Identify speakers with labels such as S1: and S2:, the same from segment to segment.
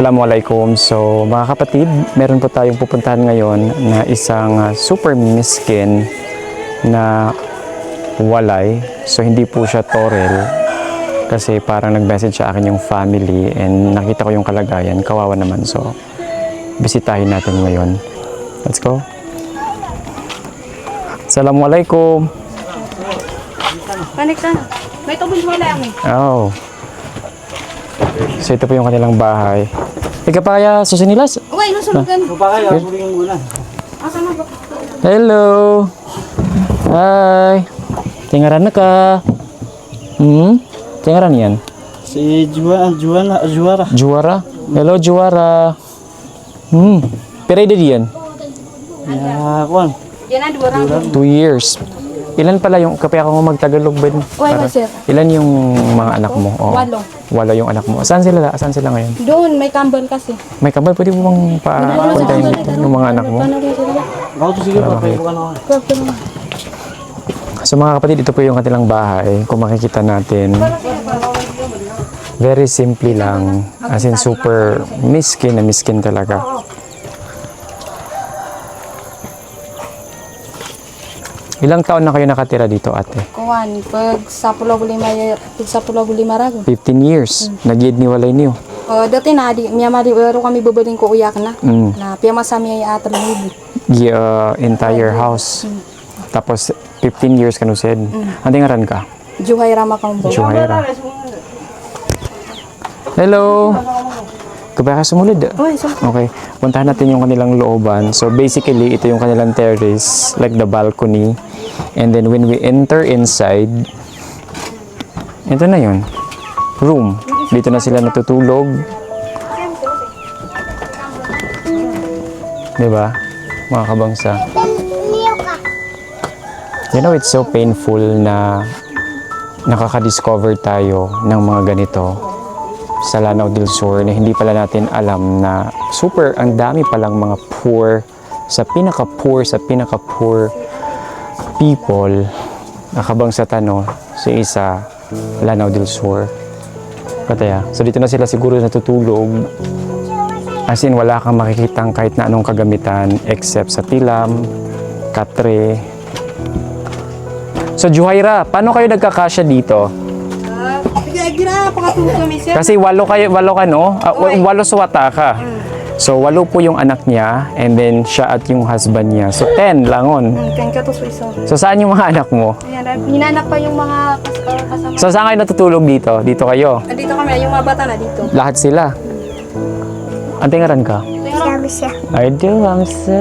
S1: Assalamualaikum. So mga kapatid, meron po tayong pupuntahan ngayon na isang uh, super miskin na walay. So hindi po siya torel kasi parang nag-message sa akin yung family and nakita ko yung kalagayan. Kawawa naman. So bisitahin natin ngayon. Let's go. Assalamualaikum.
S2: Kanik ka. May tubig wala eh.
S1: Oh. So ito po yung kanilang bahay. Ika pa kaya susinilas?
S2: Uy, nasunugan. Asa na ba?
S1: Hello. Hi. Tingaran na ka. Hmm? Tingaran yan?
S3: Si Juana, Juana, Juara.
S1: Juara? Hello, Juara. Hmm. Pero edad yan?
S3: Ya, kuan.
S2: Yan ang dua rang.
S1: Two years. Ilan pala yung, kapaya ako mag-Tagalog ba?
S2: Uy,
S1: Para-
S2: sir.
S1: Ilan yung mga anak mo? Oo.
S2: Walo.
S1: Walo yung anak mo. Saan sila? Saan sila ngayon?
S2: Doon, may kambal kasi.
S1: May kambal, pwede mo bang pa-puntahin yung mga anak mo?
S3: Ako to sige pa kay bukan ako.
S2: Crab ka naman.
S1: So mga kapatid, ito po yung kanilang bahay. Kung makikita natin, very simple lang. As in super miskin na miskin talaga. Ilang taon na kayo nakatira dito ate?
S2: Kuwan, pag sa Pulau Lima, pag sa Pulau Lima rago.
S1: 15 years. Nagyid ni walay niyo.
S2: Uh, dati na, di, miya mali, pero kami babaling ko uyak na.
S1: Mm.
S2: Na, piya masami ay atal ng ibi.
S1: The uh, entire house. Tapos 15 years kanusid. Ang tingaran ka?
S2: Juhay rama kang bo.
S1: Juhaira. Hello! Ka.
S2: Uy, so,
S1: Okay, puntahan natin yung kanilang looban. So basically, ito yung kanilang terrace, like the balcony. And then when we enter inside, ito na yun. Room. Dito na sila natutulog. Diba? Mga kabangsa. You know, it's so painful na nakaka-discover tayo ng mga ganito sa Lanao del Sur na hindi pala natin alam na super ang dami palang mga poor sa pinaka-poor sa pinaka-poor people nakabang sa tano sa isa Lanao del Sur pataya so dito na sila siguro natutulog as in wala kang makikitang kahit na anong kagamitan except sa tilam katre so Juhaira paano kayo nagkakasya dito
S2: gira, pakatulog kami, sir.
S1: Kasi walo kayo, walo ka no? Ah, wa- walo suwata ka. So walo po yung anak niya and then siya at yung husband niya. So 10 langon.
S2: Hmm, kain ka to sa isa.
S1: So saan yung mga anak mo?
S2: Ayan, hinanak pa yung mga kas- uh, kasama.
S1: So saan kayo natutulog dito? Dito kayo?
S2: Andito kami, yung mga bata na dito.
S1: Lahat sila. Ang tingaran ka?
S2: Tingnan mo.
S1: I do, Hamza.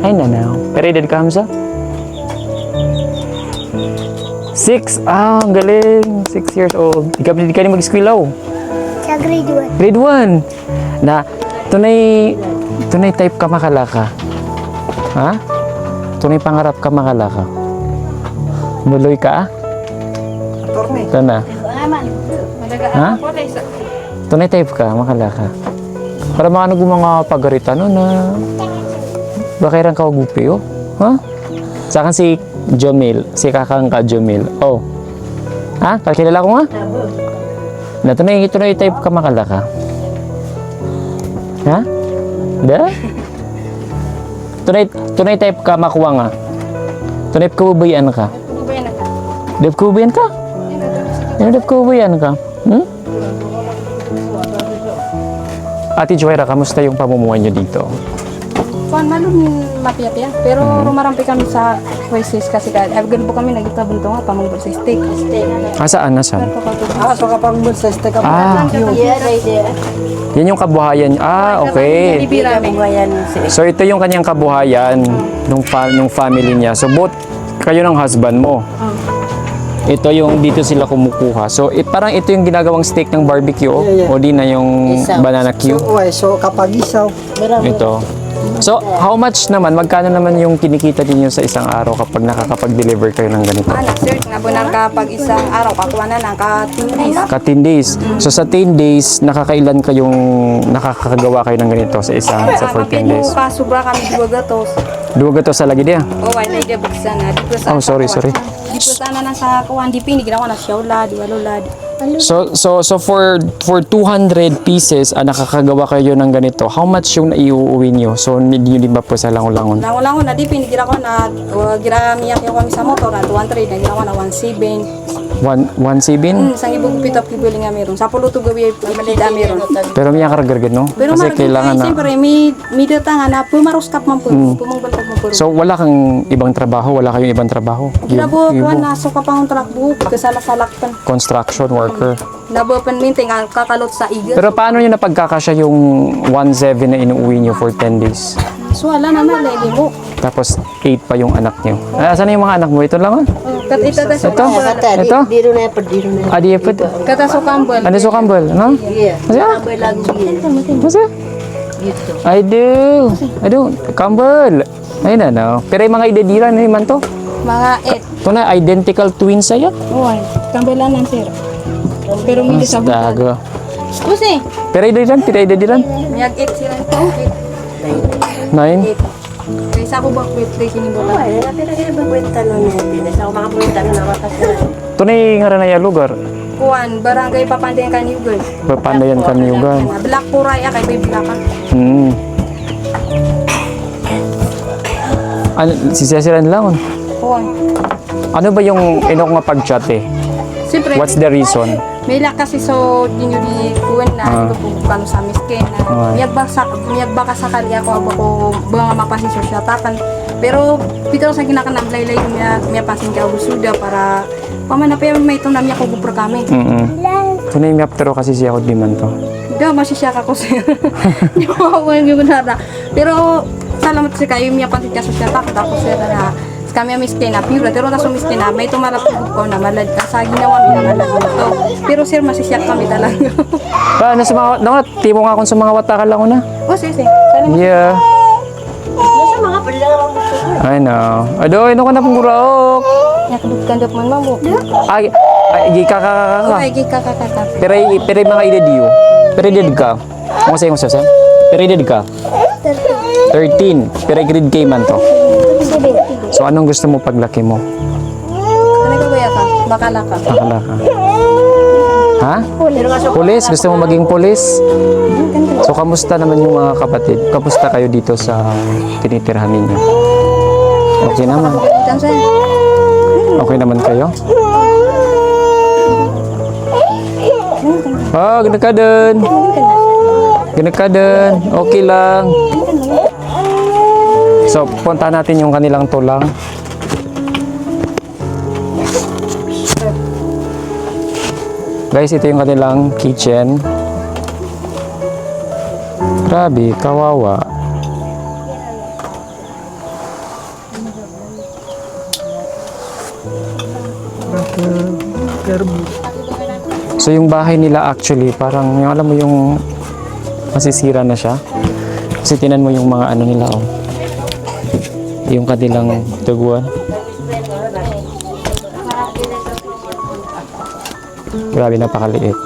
S1: Ay, nanaw. Pero edad ka, Hamza? Six. Ah, ang galing. Six years old. Di ka, di ka rin mag-squilaw.
S4: Sa grade 1.
S1: Grade 1. Na, tunay, tunay type ka makalaka. Ha? Tunay pangarap ka makalaka. Buloy ka ah?
S3: Attorney.
S1: Ito na. Ha?
S2: na.
S1: Tunay type ka, makalaka. Para mga nag mga pagarita no na bakirang ka gupi oh. Ha? Sa akin si Jomil, si kakang ka Jomil. Oh. Ha? Kakilala ko nga? Na tunay, tunay type ka makalaka. Ha? Da? Tunay, tunay type ka makuha nga. Tunay kabubayan ka.
S2: Ano ba yan?
S1: Dep kabubayan ka? Ano dep kabubayan ka? Hmm? Ate Joyra, kamusta yung pamumuhay niyo dito?
S2: Kuan malun mapiya-piya. Pero rumarampi kami sa crisis kasi ka. Ay ganun po kami nagtabon to nga pamunggol sa steak. Steak.
S1: Ah, saan? Nasaan?
S3: Ah, so kapag mo sa steka pa.
S1: Ah,
S4: Yeah, right there.
S1: yan yung kabuhayan. Ah, okay. So, ito yung kanyang kabuhayan nung, fa- nung family niya. So, both kayo ng husband mo. Ito yung dito sila kumukuha. So, it, parang ito yung ginagawang steak ng barbecue.
S3: Yeah, yeah.
S1: O di na yung banana
S3: So,
S1: cube.
S3: uy, so kapag isaw,
S1: Ito. So, how much naman, magkano naman yung kinikita ninyo sa isang araw kapag nakakapag-deliver kayo ng ganito?
S2: Anak sir, nga bunan ka pag isang araw kakuha na lang ka tunis.
S1: Ka 10 days. So, sa 10 days, nakakailan kayong nakakagawa kayo ng ganito sa isa, sa 14 days?
S2: ka sobra kami dua gatos.
S1: Duwa to sa lagi dia.
S2: O wala na ide buksan na. Ko
S1: Oh, sorry, sorry.
S2: Di ko sana na sa kuwan di pini ginawa na siya ula, di walo lad.
S1: So so so for for 200 pieces ah, nakakagawa kayo ng ganito. How much yung naiuuwi niyo? So hindi yun ba po sa langon-langon?
S2: Na di pinigira ko na uh, gira yung kami sa motor na 200 na ginawa na 17.
S1: One, one sibin?
S2: Hmm, sang ibog pitap kibuli nga meron. Sa pulo to gawi malida meron.
S1: Pero may karagagad no?
S2: Pero
S1: Kasi kailangan na.
S2: siyempre mi mi data nga na pumaros kap man po. Man po.
S1: So wala kang ibang trabaho? Wala kayong ibang trabaho?
S2: Ko
S1: you-
S2: na so ka pang truck buhok kasala-salaktan.
S1: Construction worker.
S2: Nabopan minti nga kakalot sa igas.
S1: Pero paano nyo napagkakasya yung 1.7 na inuuwi nyo for 10 days?
S2: So wala na na lady mo.
S1: Tapos 8 pa yung anak niyo. Ah, asan na yung mga anak mo? Ito lang ah.
S2: Kat ito ta sa
S1: Ito? Ito?
S4: Diro na pa diro na.
S1: Ah, di pa.
S2: Kata so kambal.
S1: Ano ah, so kambal? Ano?
S4: Yeah. Kambal lagi.
S1: Masa?
S4: Gitu.
S1: I do. I do. Kambal. Ayun na, no? Pero yung mga idedira na naman to?
S2: Mga 8.
S1: Ito na, identical twin sa'yo?
S2: Oo, oh, kambalan lang, sir. Pero may sa buka.
S1: Dago.
S2: Pusi.
S1: Pero idediran, tira idediran?
S2: Nag-8 sila.
S1: 9?
S2: 9? Isa ko ba kwit kay sinibutan?
S4: Oo, eh, wala pero kaya ba kwenta nun eh. yun? Isa ko makapunta nun ako kasi.
S1: Ito na yung haranaya lugar.
S2: Kuan, barangay Papandayan kan Kanyugan.
S1: Papandayan kan Kanyugan.
S2: Black Puray, ah, kay Baby Lakan. Ah.
S1: Hmm. Ano, si Cecil ang laon?
S2: Kuan.
S1: Ano ba yung ino nga pag-chat eh?
S2: Siyempre.
S1: What's the reason?
S2: May la kasi so dinyo di kuwan na
S1: Ah.
S2: ito sa miskin na
S1: Ah.
S2: miyag ba sa miyag ba ka sa kali ako abo ko ba nga mapasisyo siya tapan. Pero pito sa ginakanang laylay miya miya pasin ka suda para pamana pa may ito na miya ko gupro kami.
S1: Mm Ito na yung maptero kasi siya ako di man to.
S2: da masisya ka ko sir. Di ko ako yung pero salamat sa kayo miya pasin ka siya tapos ako sir na kami ang miskin na pure pero taso miskin na may tumarapog ko na malad ka sa ginawa mi na malad to pero sir masisya kami talaga
S1: Ah, nasa mga, naman, timo nga akong sa mga wata ka lang ko na.
S2: Oh, sige, sige. Salamat.
S1: Yeah.
S4: Nasa mga pala.
S1: I know. Ado, ino ka na pong buraok.
S2: Nakadut-kandap man mamo.
S1: Ay, ay, gi ka ka ka ka.
S2: Ay, gika ka ka ka.
S1: Pero, pero mga idediyo. Pero ided ka. Ano sa'yo mo sa'yo? Pero ided ka. 13. Pero grade K man to. So, anong gusto mo paglaki mo?
S2: Ano ka kuya ka? Bakala ka.
S1: Akala ka. Ha? Pulis? Gusto mo maging pulis? So, kamusta naman yung mga kapatid? Kamusta kayo dito sa tinitirhan ninyo? Okay naman. Okay naman kayo? Ah, ganda ka dun. Ganda ka dun. Okay lang. So, punta natin yung kanilang tulang. Guys, ito yung kanilang kitchen. Grabe, kawawa. So yung bahay nila actually parang yung alam mo yung masisira na siya. Kasi tinan mo yung mga ano nila oh. Yung kanilang tuguan. Grabe napakaliit.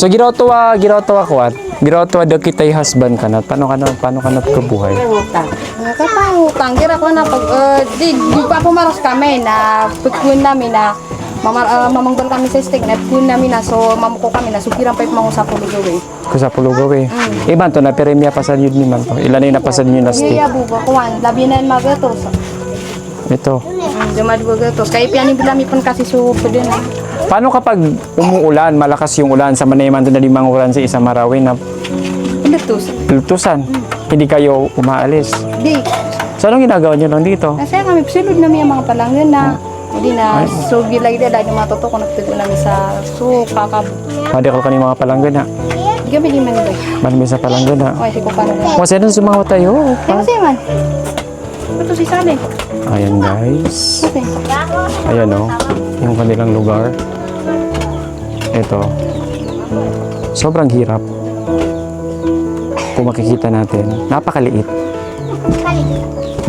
S1: So girotowa, girotowa kuat. Girotowa daw kitay husband ka na. Paano ka na, paano ka na kabuhay?
S4: ang utang.
S2: Nakapangutang. Kira ko na pag, uh, di, di pa pumaros kami na pagkuhin namin na mamar, uh, mamanggal kami sa steak na pagkuhin namin na so mamuko kami na sukiran pa yung mga usap ulit gawin.
S1: Ko sa pulugaw eh. Iban to na pero miya pasan yun ni man to. Ilan yung napasan yun na steak.
S2: Iya buba kuwan, labi na yung magatos.
S1: Ito.
S2: Mm, Jumad magatos. Kaya piyanin bilami pun kasi so pwede na.
S1: Paano kapag umuulan, malakas yung ulan sa Manayman to na limang ulan sa isang marawin na
S2: Pinatos.
S1: Lutusan. Hindi kayo umaalis.
S2: Di.
S1: So, anong ginagawa nyo lang dito?
S2: Kasi kami, silod na may mga palanggan na. Hindi na, so gilay na dahil yung mga totoo kung nagtugo namin sa kakab.
S1: Madi ko kanina mga palanggan na.
S2: Kami di man ba?
S1: Manmi sa palanggan na.
S2: Okay, si ko na.
S1: Kasi doon sa mga tayo.
S2: Di kasi man. Ito si Sally.
S1: Ayan guys.
S2: Okay.
S1: Ayan o. yung kanilang lugar. Ito. Sobrang hirap. Kung makikita natin. Napakaliit.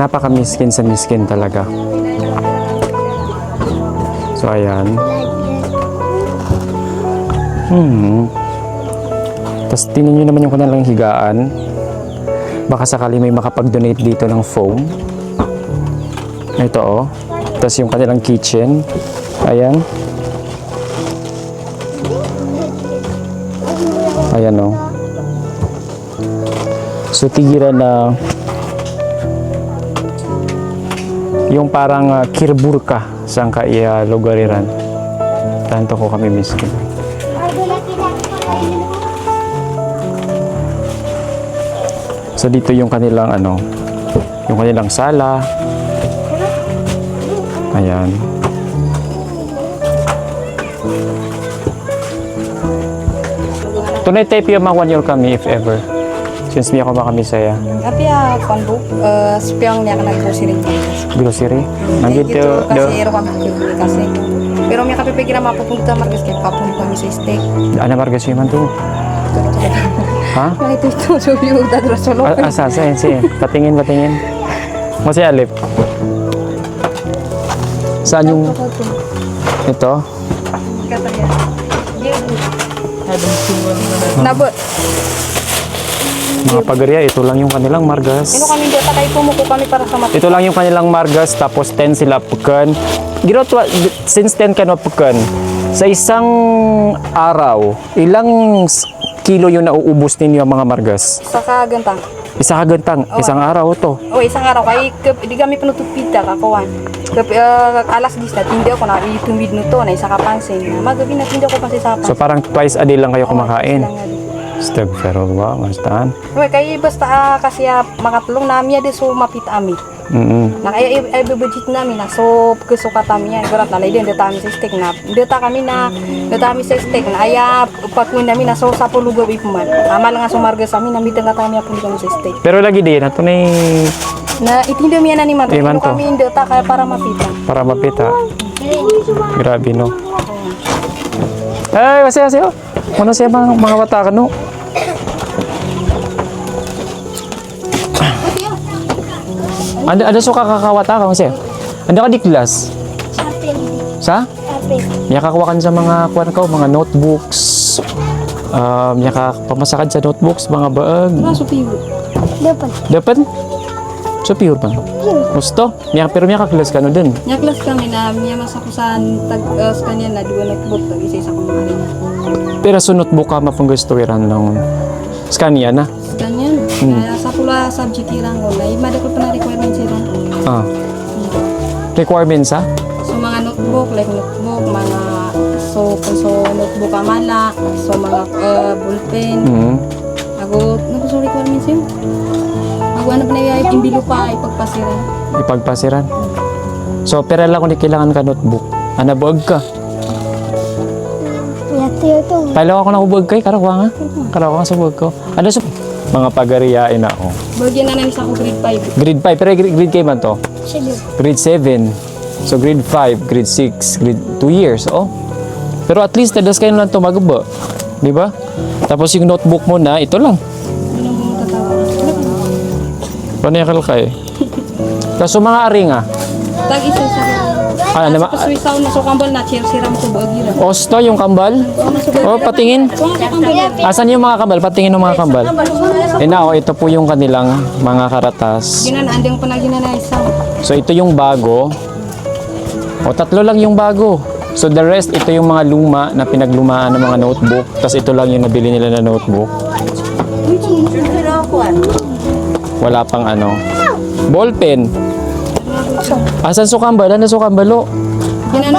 S1: Napaka-miskin sa miskin talaga. So, ayan. Hmm. Tapos tinan nyo naman yung kanilang higaan. Baka sakali may makapag-donate dito ng foam. Ito oh. Tapos yung kanilang kitchen. Ayan. Ayan oh. So tigira na yung parang uh, kirburka sa kaya uh, lugariran. Tanto ko kami miskin. So dito yung kanilang ano, yung kanilang sala. Ayan. Tunay tayo piya makwanyor kami if ever. Since miya ko ba kami saya.
S2: Tapi ya kondu eh spiang niya ka nag-grocery
S1: Grocery. Nandito,
S2: gitu
S1: the,
S2: kasi ero kami kasi. Pero may kapipigil na mapupunta margas kay papunta kami sa steak.
S1: ano margas man to? Ha?
S2: Ay, ito. So, yung dadro sa loob.
S1: Asa, sa sige. Patingin, patingin. Masaya, Alip. Saan yung... Ito?
S2: Nabot.
S1: Mga pagarya, ito lang yung kanilang margas.
S2: Ino kami dito kay pumuko kami para sa mati.
S1: Ito lang yung kanilang margas, tapos 10 sila pukan. Ginotwa, since 10 ka na pukan, sa isang araw, ilang kilo yung nauubos ninyo mga margas?
S2: Saka gantang.
S1: Isa kagantang, isang araw to.
S2: O isang araw kay kap di kami penutupita kakuan. Kap uh, alas 10 na tindi ako na itumid no to na isa ka pansin. Magabi na tindi ako pa sa
S1: So parang twice a day lang kayo kumakain. Astagfirullah, mastaan.
S2: Uy, kay basta ah, kasi ah, makatulong namin di so mapit ami.
S1: Mm
S2: Na kaya ay budget namin na so gusto ka tami yan. Gurat na din dito kami sa steak na. Dito kami na dito kami sa steak na aya pagkuin namin na so sa pulugaw ipuman. Ama lang nga sumarga sa amin na mitang kami apun kami sa steak.
S1: Pero lagi din, na yung
S2: Na itinda mi na ni man.
S1: Eh, man
S2: Pero
S1: to.
S2: kami dito kaya para mapita.
S1: para mapita. Grabe no. Ay, masaya masaya. Ano siya mga mga bata ka no? Ada ada suka kakawata ka masaya. Ada ka di kelas? Sa? Niya kakuha sa mga kuwan ka, mga notebooks. Um, niya ka pamasakan sa notebooks, mga baag.
S2: Ano so piwo?
S1: Dapat? So pure pa. Gusto? Niya, pero niya ka-class ka no dun.
S2: Nya class kami na miya masakusan tag uh, sa kanya na duwa notebook tag isa isa ko mga rin.
S1: Pero sa notebook ka mapanggustuwiran ng Scania na.
S2: Sa kanya kaya sa irang ko na imada ko pa na requirements sila.
S1: Ah. Requirements ha?
S2: So mga notebook like notebook mga so kung so notebook amala so mga uh, ballpen
S1: Mm.
S2: ako ano so requirements yun? Ako ano pa na yung imbilo pa ipagpasiran.
S1: Ipagpasiran. So, pero lang kung di kailangan ka notebook. Ano, buwag ka. Palo ako na buwag kay, karawa nga. Karawa nga sa buwag ko. Ano sa mga pagariyain na ako.
S2: Bagyan na namin sa ako grade 5.
S1: Grade 5, pero grade, grade kayo man to? Grade 7. So, grade 5, grade 6, grade 2 years, oh. Pero at least, tadas kayo lang tumagaba. Di ba? Tapos yung notebook mo na, ito lang.
S2: Yun ang buong tatawa.
S1: Panayakal ka eh. Tapos yung mga aring ah.
S2: Tag isa sa
S1: Ah,
S2: Nasa
S1: nama,
S2: paswisaw na so kambal na chair siram ko bagira.
S1: Osto, yung kambal. Oh, patingin.
S2: Kambal
S1: Asan yung mga kambal? Patingin ng mga kambal. Eh na, oh, ito po yung kanilang mga karatas.
S2: Ginan andang pa na ginana isa.
S1: So, ito yung bago. O, tatlo lang yung bago. So, the rest, ito yung mga luma na pinaglumaan ng mga notebook. Tapos, ito lang yung nabili nila na notebook. Wala pang ano. Ballpen. Asan su kambal? Ano su kambalo?
S2: Ginan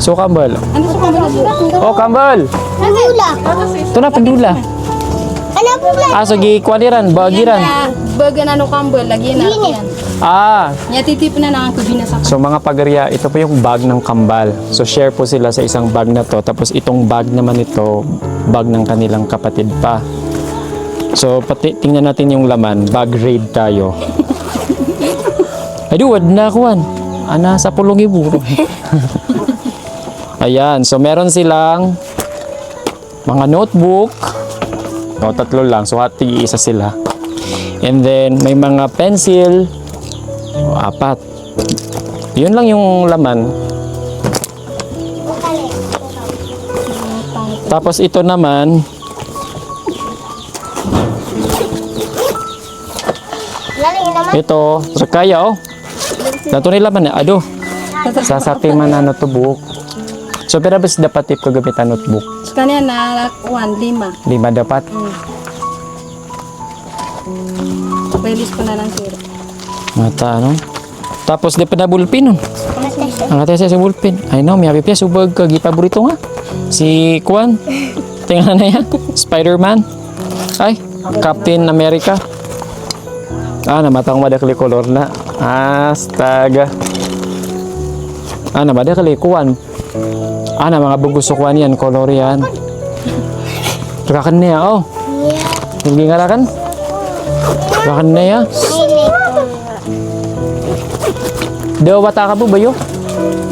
S1: Su kambal.
S2: ano sa kambal?
S1: Oh, kambal! Ito na, pandula. Ah, so, gikwaliran, bagiran.
S2: Bagan ano kambal lagi na yan.
S1: Ah,
S2: Nya titip na na ang kubina sa
S1: So mga pagarya, ito po yung bag ng kambal. So share po sila sa isang bag na to. Tapos itong bag naman ito, bag ng kanilang kapatid pa. So pati, tingnan natin yung laman. Bag raid tayo. Ay, wad na kuwan. Ana, sa pulong iburo. Ayan, so meron silang mga notebook. O, tatlo lang. So, hati isa sila. And then, may mga pencil. O, apat. Yun lang yung laman. Tapos ito naman, ito, sa kaya oh. Dato nila man ado. Sa sati man na notebook. So, pero bas dapat tip kagamitan notebook.
S2: Kanya na kuan lima.
S1: Lima dapat.
S2: Release ko na lang sir.
S1: Mata, ano? Tapos, di pa na bulpin nun. Ang siya sa bulpin. I know, may happy piya. Subag ka, paborito nga. Si Kwan. Tingnan na yan. Spider-Man. Ay, Captain America. Ah, namatang madakli kolor na. Astaga. Ah, namadakli kuwan. Ah, na mga buguso kuwan yan. Kolor yan. Rakan niya, oh. Hindi nga rakan. Rakan niya. Daw bata ka po ba yo?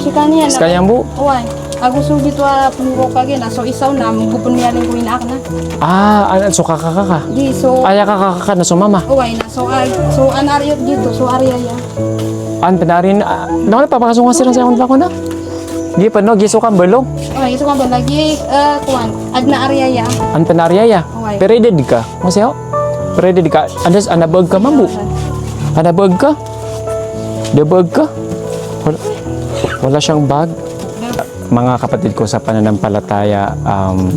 S2: Si kanya na.
S1: Kanyang bu.
S2: Uway. Ako so dito ah, puro kagin na. So isaw na, magupon niya lang ko inak na.
S1: Ah, ano, so kakaka ka.
S2: Di, so,
S1: Aya ka kakaka na sumama.
S2: uway na. So, ah, so an area dito, so area yan.
S1: An panarin, ah, naman papakasong ka sila sa akong na. Di pa no, giso kang belong.
S2: Uway, so ka ba, lagi, ah, kuwan, ad na area yan.
S1: An panarya ya.
S2: Okay.
S1: Pero edad ka. Masaya Pero edad ka. Andas, anabag ka mabu. Anabag ka. Dabag ka. Wala, wala siyang bag. Mga kapatid ko sa pananampalataya, um,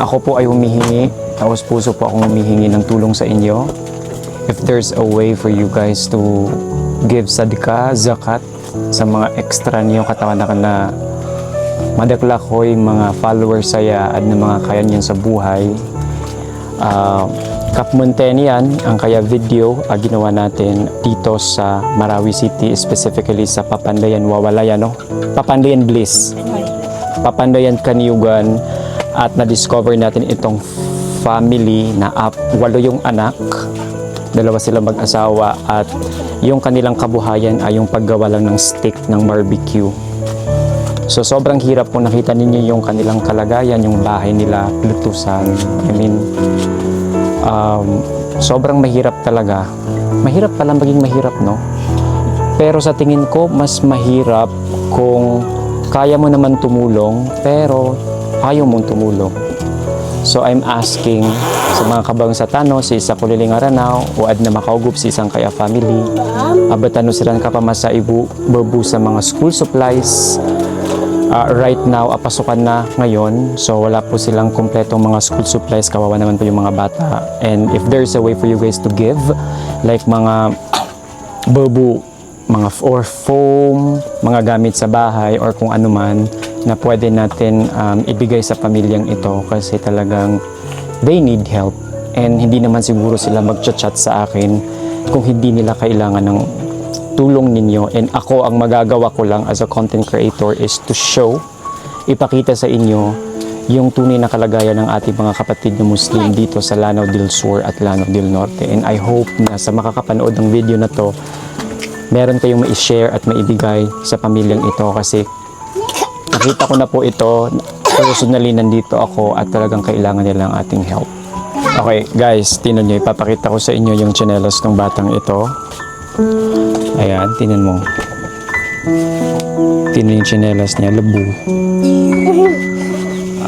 S1: ako po ay humihingi, taos puso po akong humihingi ng tulong sa inyo. If there's a way for you guys to give sadka, zakat, sa mga extra niyo katawan na na madakla ko'y mga followers saya at na mga kaya niyan sa buhay. Uh, Kapmunten yan, ang kaya video ah, ginawa natin dito sa Marawi City, specifically sa Papandayan, Wawalayan, no? Papandayan Bliss. Papandayan Kaniugan at na-discover natin itong family na ap, walo yung anak dalawa sila mag-asawa at yung kanilang kabuhayan ay yung paggawa lang ng stick ng barbecue. So sobrang hirap kung nakita ninyo yung kanilang kalagayan yung bahay nila lutusan. I mean um, sobrang mahirap talaga. Mahirap pala maging mahirap no? Pero sa tingin ko mas mahirap kung kaya mo naman tumulong pero ayaw mong tumulong. So I'm asking sa mga kabang sa tano, si isa kuliling aranaw, uad na makaugup si isang kaya family. Abatan no silang kapamasa ibu babu sa mga school supplies. Ah, right now, apasukan na ngayon. So wala po silang kompletong mga school supplies. Kawawa naman po yung mga bata. And if there's a way for you guys to give, like mga babu, mga or foam, mga gamit sa bahay or kung ano man na pwede natin um, ibigay sa pamilyang ito kasi talagang they need help. And hindi naman siguro sila magchat-chat sa akin kung hindi nila kailangan ng tulong ninyo. And ako ang magagawa ko lang as a content creator is to show ipakita sa inyo yung tunay na kalagayan ng ating mga kapatid na Muslim dito sa Lanao del Sur at Lanao del Norte. And I hope na sa makakapanood ng video na to meron kayong mai-share at maibigay sa pamilyang ito kasi nakita ko na po ito personally nandito ako at talagang kailangan nila ng ating help. Okay guys tinan nyo ipapakita ko sa inyo yung chinelas ng batang ito. Ayan tinan mo. Tinan yung chinelas niya labu.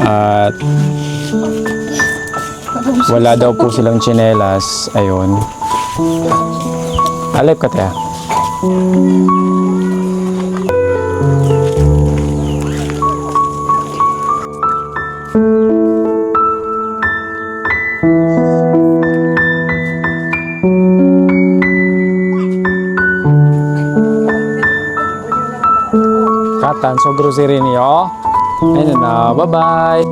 S1: At wala daw po silang chinelas. Ayun. Alip ka tayo Katan, so grocery niyo. Ayun na, bye-bye.